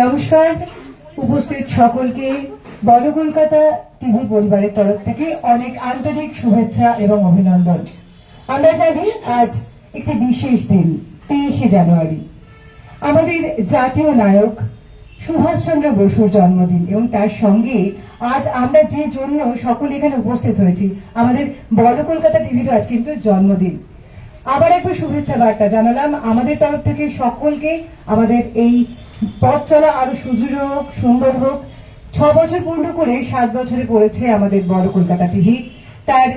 নমস্কার, উপস্থিত সকলকে বড় কলকাতা টিভি পরিবারের তরফ থেকে অনেক আন্তরিক শুভেচ্ছা এবং অভিনন্দন। আমরা জানি আজ একটি বিশেষ দিন, তেইশে জানুয়ারি। আমাদের জাতীয় নায়ক সুভাষচন্দ্র বসুর জন্মদিন এবং তার সঙ্গে আজ আমরা যে জন্য সকলে এখানে উপস্থিত হয়েছি, আমাদের বড় কলকাতা টিভির আজ কিন্তু জন্মদিন। আবার একবার শুভেচ্ছা বার্তা জানালাম। আমাদের তরফ থেকে সকলকে আমাদের এই পথ চলা আরও সুদৃঢ় হোক, সুন্দর হোক, ছ বছর পূর্ণ করে সাত বছরে পড়েছে আমাদের বড় কলকাতা টিভি। তার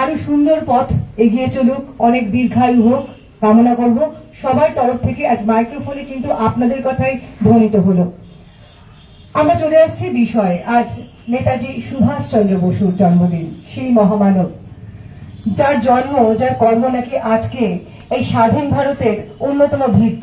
আরও সুন্দর পথ এগিয়ে চলুক, অনেক দীর্ঘায়ু হোক, কামনা করব। সবার তরফ থেকে আজ মাইক্রোফোনে কিন্তু আপনাদের কথাই ধ্বনিত হলো। আমরা চলে আসছি বিষয়। আজ নেতাজি সুভাষচন্দ্র বসুর জন্মদিন, সেই মহামানব। যার জন্ম, যার কর্ম নাকি আজকে এই স্বাধীন ভারতের অন্যতম ভিত,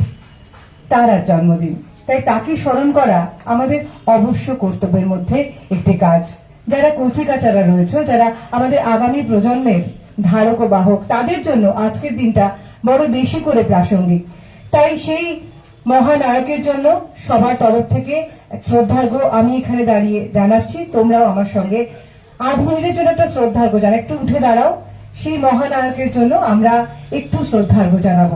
তার আজ জন্মদিন। তাই তাকে স্মরণ করা আমাদের অবশ্য কর্তব্যের মধ্যে একটি কাজ। যারা কচিকাচারা রয়েছে, যারা আমাদের আগামী প্রজন্মের ধারক ও বাহক, তাদের জন্য আজকের দিনটা বড় বেশি করে প্রাসঙ্গিক। তাই সেই মহানায়কের জন্য সবার তরফ থেকে শ্রদ্ধার্ঘ আমি এখানে দাঁড়িয়ে জানাচ্ছি। তোমরাও আমার সঙ্গে আধ মিনিটের জন্য একটা শ্রদ্ধার্ঘ জানা একটু উঠে দাঁড়াও। সেই মহানায়কের জন্য আমরা একটু শ্রদ্ধার্ঘ জানাব।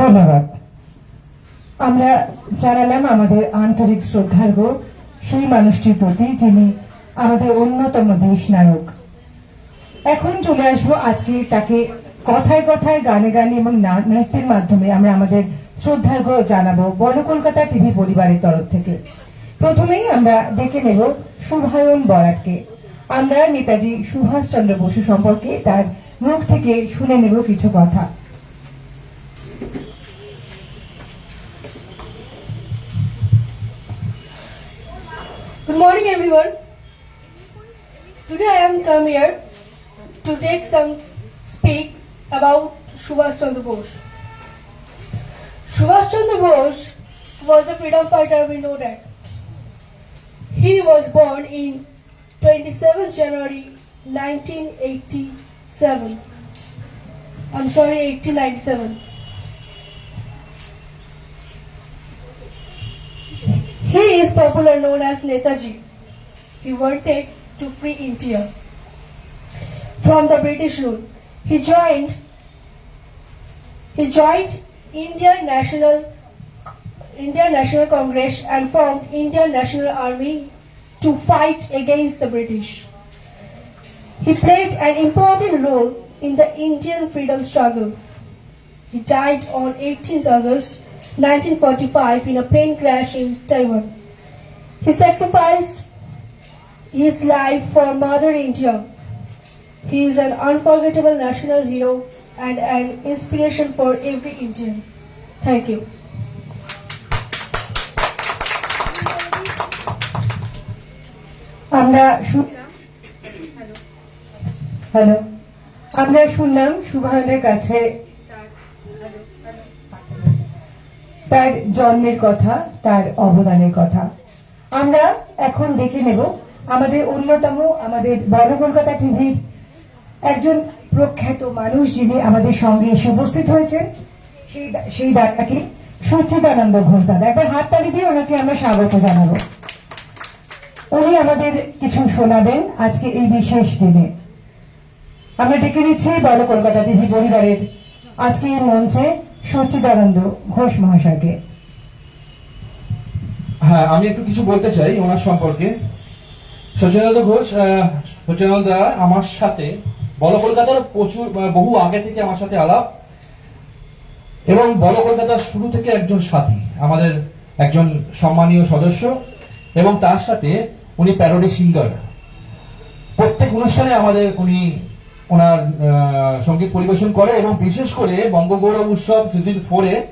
ধন্যবাদ। আমরা জানালাম আমাদের আন্তরিক শ্রদ্ধার্ঘ সেই মানুষটির প্রতি, যিনি আমাদের অন্যতম দেশ নায়ক। এখন চলে আসব আজকে তাকে কথায় কথায় গানে গানে এবং নৃত্যের মাধ্যমে আমরা আমাদের শ্রদ্ধার্ঘ জানাব বড় কলকাতা টিভি পরিবারের তরফ থেকে। প্রথমেই আমরা ডেকে নেব শুভায়ন বরাটকে আমরা নেতাজি সুভাষচন্দ্র বসু সম্পর্কে তার মুখ থেকে শুনে নেব কিছু কথা। Everyone. Today I am come here to take some speak about Subhash Chandra Bose. Subhash Chandra Bose was a freedom fighter. We know that. He was born in 27 January 1987. I'm sorry, 1897. He is popular known as Netaji. He wanted to free India from the British rule. He joined he joined Indian National Indian National Congress and formed Indian National Army to fight against the British. He played an important role in the Indian freedom struggle. He died on 18th August 1945 in a plane crash in Taiwan. He sacrificed his life for Mother India. He is an unforgettable national hero and an inspiration for every Indian. Thank you. আমরা hello আমরা শুনলাম সুভায়নের কাছে তার জন্মের কথা তার অবদানের কথা আমরা এখন ডেকে নেব আমাদের অন্যতম আমাদের বড় কলকাতা টিভির একজন প্রখ্যাত মানুষ যিনি আমাদের সঙ্গে এসে উপস্থিত হয়েছেন, সেই সেই ডাক্তারকে সচ্চিদানন্দ ঘোষ দাদা। একবার হাততালি দিয়ে ওনাকে আমরা স্বাগত জানাব। উনি আমাদের কিছু শোনাবেন আজকে এই বিশেষ দিনে। আমরা ডেকে নিচ্ছি বড় কলকাতা টিভি পরিবারের আজকে এই মঞ্চে সচ্চিদানন্দ ঘোষ মহাশয়কে। হ্যাঁ আমি একটু কিছু বলতে চাই ওনার সম্পর্কে। সচিনানন্দ ঘোষ আহ, সচিনানন্দ দা আমার সাথে। বল কলকাতার প্রচুর বহু আগে থেকে আমার সাথে আলাপ। এবং বল কলকাতার শুরু থেকে একজন সাথী আমাদের একজন সম্মানীয় সদস্য। এবং তার সাথে উনি প্যারোডি সিঙ্গার। প্রত্যেক অনুষ্ঠানে আমাদের উনি ওনার আহ, সংগীত পরিবেশন করে এবং বিশেষ করে বঙ্গগৌরব উৎসব সিজন ফোরে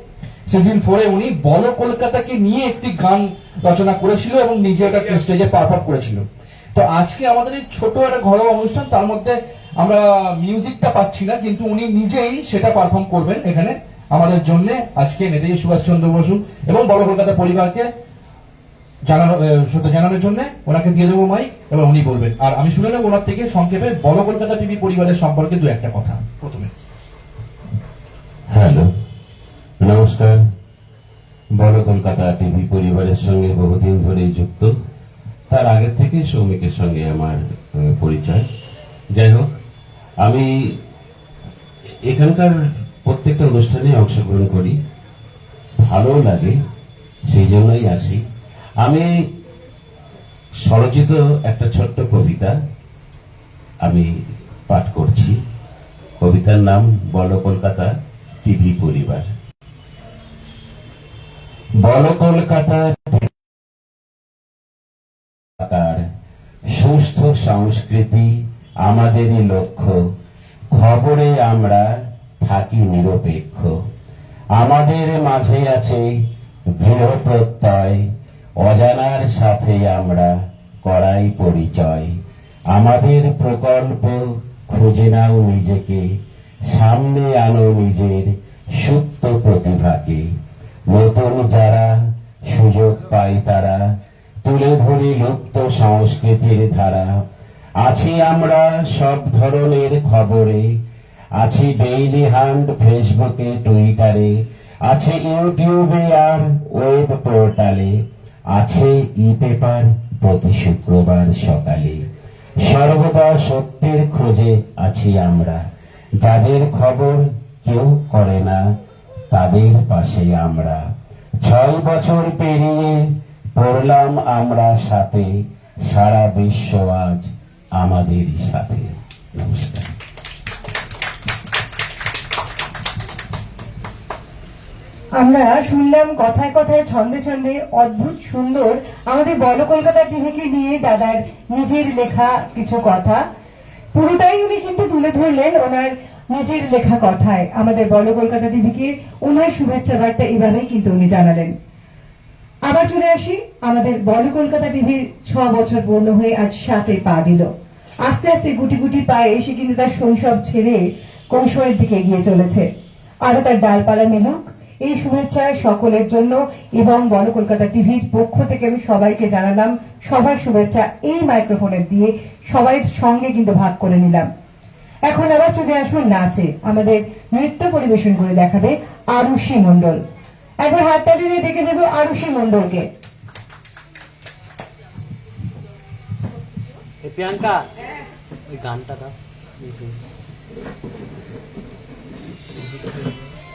সিজন ফোরে উনি বল কলকাতাকে নিয়ে একটি গান রচনা করেছিল এবং নিজে ওটা স্টেজে পারফর্ম করেছিল। তো আজকে আমাদের এই ছোট একটা ঘরোয়া অনুষ্ঠান, তার মধ্যে আমরা মিউজিকটা পাচ্ছি না, কিন্তু উনি নিজেই সেটা পারফর্ম করবেন এখানে আমাদের জন্য। আজকে নেতাজি সুভাষচন্দ্র বসু এবং বড় কলকাতা পরিবারকে জানানো জানানোর জন্য ওনাকে দিয়ে দেবো মাইক এবং উনি বলবেন। আর আমি শুনে নেব ওনার থেকে সংক্ষেপে বড় কলকাতা টিভি পরিবারের সম্পর্কে দু একটা কথা। প্রথমে। হ্যালো, নমস্কার। বড় কলকাতা টিভি পরিবারের সঙ্গে বহুদিন ধরেই যুক্ত। তার আগের থেকে সৌমিকের সঙ্গে আমার পরিচয়। যাই হোক, আমি এখানকার প্রত্যেকটা অনুষ্ঠানে অংশগ্রহণ করি। ভালো লাগে, সেই জন্যই আসি। আমি স্বরচিত একটা ছোট্ট কবিতা আমি পাঠ করছি। কবিতার নাম বল কলকাতা টিভি পরিবার। বল কলকাতা কলকাতার সুস্থ সংস্কৃতি আমাদেরই লক্ষ্য। খবরে আমরা থাকি নিরপেক্ষ। আমাদের মাঝে আছে দৃঢ় প্রত্যয়, অজানার সাথে আমরা করাই পরিচয়। আমাদের প্রকল্প খুঁজে নাও নিজেকে, সামনে আনো নিজের সুপ্ত প্রতিভাকে। নতুন যারা সুযোগ পায় তারা তুলে ধরি লুপ্ত সংস্কৃতির ধারা। আছি আমরা সব ধরনের খবরে। আছি ডেইলি হান্ড ফেসবুকে টুইটারে আছে ইউটিউবে আর ওয়েব পোর্টালে আছে ই পেপার প্রতি শুক্রবার সকালে। সর্বদা সত্যের খোঁজে আছি আমরা। যাদের খবর কেউ করে না, তাদের পাশে আমরা। ছয় বছর পেরিয়ে পড়লাম আমরা সাথে, সারা বিশ্ব আজ আমাদেরই সাথে। নমস্কার। আমরা শুনলাম কথায় কথায়, ছন্দে ছন্দে অদ্ভুত, সুন্দর। আমাদের বল কলকাতা টিভিকে নিয়ে দাদার নিজের লেখা কিছু কথা। পুরোটাই উনি কিন্তু তুলে ধরলেন ওনার নিজের লেখা কথায়। আমাদের বল কলকাতা টিভিকে ওনার শুভেচ্ছা বার্তা এভাবেই কিন্তু উনি জানালেন। আবার চলে আসি আমাদের বল কলকাতা টিভির ছ বছর পূর্ণ হয়ে আজ সাথে পা দিল। আস্তে আস্তে গুটি গুটি পায়ে সে কিন্তু তার শৈশব ছেড়ে কৈশোরের দিকে এগিয়ে চলেছে। আরও তার ডালপালা মেলুক। এই শুভেচ্ছা সকলের জন্য এবং বল কলকাতা টিভির পক্ষ থেকে আমি সবাইকে জানালাম সবার শুভেচ্ছা এই মাইক্রোফোনের দিয়ে সবাই সঙ্গে কিন্তু ভাগ করে নিলাম। এখন আবার চলে আসব নাচে। আমাদের নৃত্য পরিবেশন করে দেখাবে আরুষি মণ্ডল। একবার হাততালি দিয়ে ডেকে দেবো আরুষি মণ্ডলকে। এ প্রিয়াঙ্কা ওই গানটা দাও।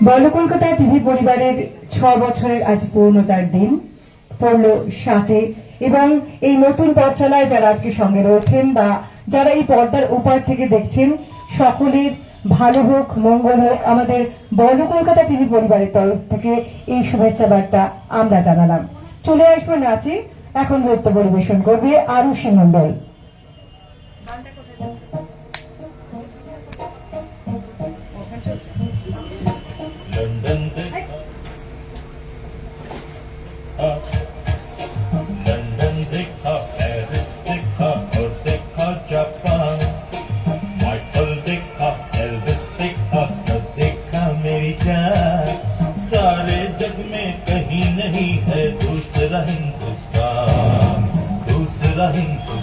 বল কলকাতা টিভি পরিবারের ছ বছরের আজ পূর্ণতার দিন। পড়ল সাথে এবং এই নতুন পথ চলায় যারা আজকে সঙ্গে রয়েছেন বা যারা এই পর্দার উপর থেকে দেখছেন সকলের ভালো হোক, মঙ্গল হোক, আমাদের বর্ণ কলকাতা টিভি পরিবারের তরফ থেকে এই শুভেচ্ছা বার্তা আমরা জানালাম। চলে আসব নাচি, এখন নৃত্য পরিবেশন করবে আরুষি মন্ডল London है दूसरा हिंदुस्तान दूसरा हिंदुस्तान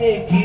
থেকে